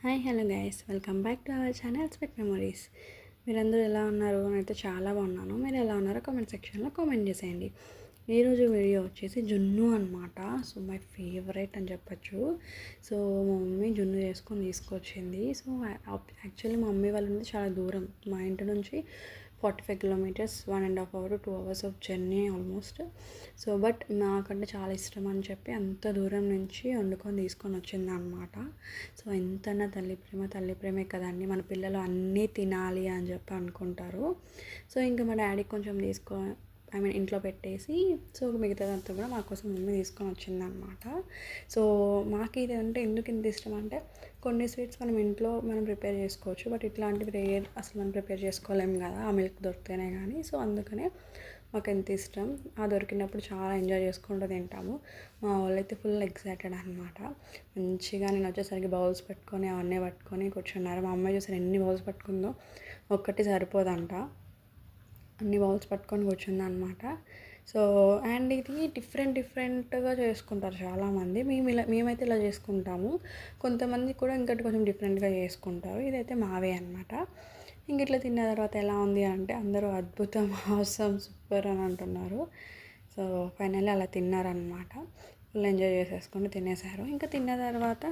Hi hello guys. Welcome back to our channel sweet memories. మీరందరూ ఎలా ఉన్నారు? నేనైతే చాలా బాగున్నాను. మీరు ఎలా ఉన్నారో కామెంట్ సెక్షన్లో కామెంట్ చేసేయండి. ఈరోజు వీడియో వచ్చేసి జున్ను అనమాట సో మై ఫేవరెట్ అని చెప్పచ్చు. సో మా మమ్మీ జున్ను చేసుకొని తీసుకొచ్చింది. సో యాక్చువల్లీ మా మమ్మీ వాళ్ళ చాలా దూరం. మా ఇంటి నుంచి forty five kilometres one and half hour two hours of journey almost so but నాకంటే చాలా ఇష్టం అని చెప్పి అంత దూరం నుంచి వండుకొని తీసుకొని వచ్చింది అనమాట సో ఎంతన్నా తల్లి ప్రేమ తల్లి ప్రేమే కదండి. మన పిల్లలు అన్నీ తినాలి అని చెప్పి అనుకుంటారు. సో ఇంకా మా డాడీకి కొంచెం తీసుకో ఐ మీన్ ఇంట్లో పెట్టేసి సో మిగతాదంతా కూడా మా కోసం మమ్మీ తీసుకొని వచ్చిందనమాట సో మాకు ఇది అంటే ఎందుకు ఇంత ఇష్టం అంటే కొన్ని స్వీట్స్ మనం ఇంట్లో మనం ప్రిపేర్ చేసుకోవచ్చు బట్ ఇట్లాంటివి రేర్ అసలు మనం ప్రిపేర్ చేసుకోలేము కదా ఆ మిల్క్ దొరికితేనే కానీ సో అందుకనే మాకు ఎంత ఇష్టం. ఆ దొరికినప్పుడు చాలా ఎంజాయ్ చేసుకుంటూ తింటాము. మా వాళ్ళైతే ఫుల్ ఎక్సైటెడ్ అనమాట మంచిగా నేను వచ్చేసరికి బౌల్స్ పెట్టుకొని అవన్నీ పట్టుకొని కూర్చున్నారు. మా అమ్మాయి చూసారు ఎన్ని బౌల్స్ పట్టుకుందో ఒక్కటి సరిపోదంట. అన్ని బౌల్స్ పట్టుకొని కూర్చుంది అనమాట సో అండ్ ఇది డిఫరెంట్ డిఫరెంట్గా చేసుకుంటారు చాలామంది. మేము ఇలా మేమైతే ఇలా చేసుకుంటాము. కొంతమంది కూడా ఇంకటి కొంచెం డిఫరెంట్గా చేసుకుంటారు. ఇదైతే మావే అనమాట ఇంక ఇట్లా తిన్న తర్వాత ఎలా ఉంది అంటే అందరూ అద్భుతం అవసరం సూపర్ అని అంటున్నారు. సో ఫైనల్లీ అలా తిన్నారనమాట ఫుల్ ఎంజాయ్ చేసేసుకొని తినేశారు ఇంకా తిన్న తర్వాత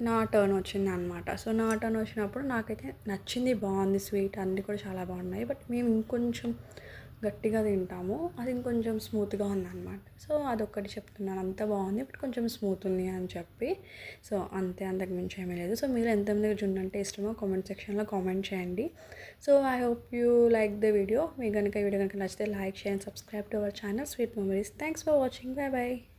నా టర్న్ వచ్చింది అనమాట సో నా టర్న్ వచ్చినప్పుడు నాకైతే నచ్చింది బాగుంది స్వీట్ అన్నీ కూడా చాలా బాగున్నాయి. బట్ మేము ఇంకొంచెం గట్టిగా తింటాము. అది ఇంకొంచెం స్మూత్గా ఉందన్నమాట. సో అదొక్కటి చెప్తున్నాను. అంత బాగుంది బట్ కొంచెం స్మూత్ ఉంది అని చెప్పి. సో అంతే అంతకు మించి ఏమీ లేదు. సో మీరు ఎంతమందికి జున్ను అంటే ఇష్టమో కామెంట్ సెక్షన్లో కామెంట్ చేయండి. So I hope you like the video మీకు కనుక వీడియో కనుక నచ్చితే లైక్ చేయండి subscribe to our channel sweet memories thanks for watching bye bye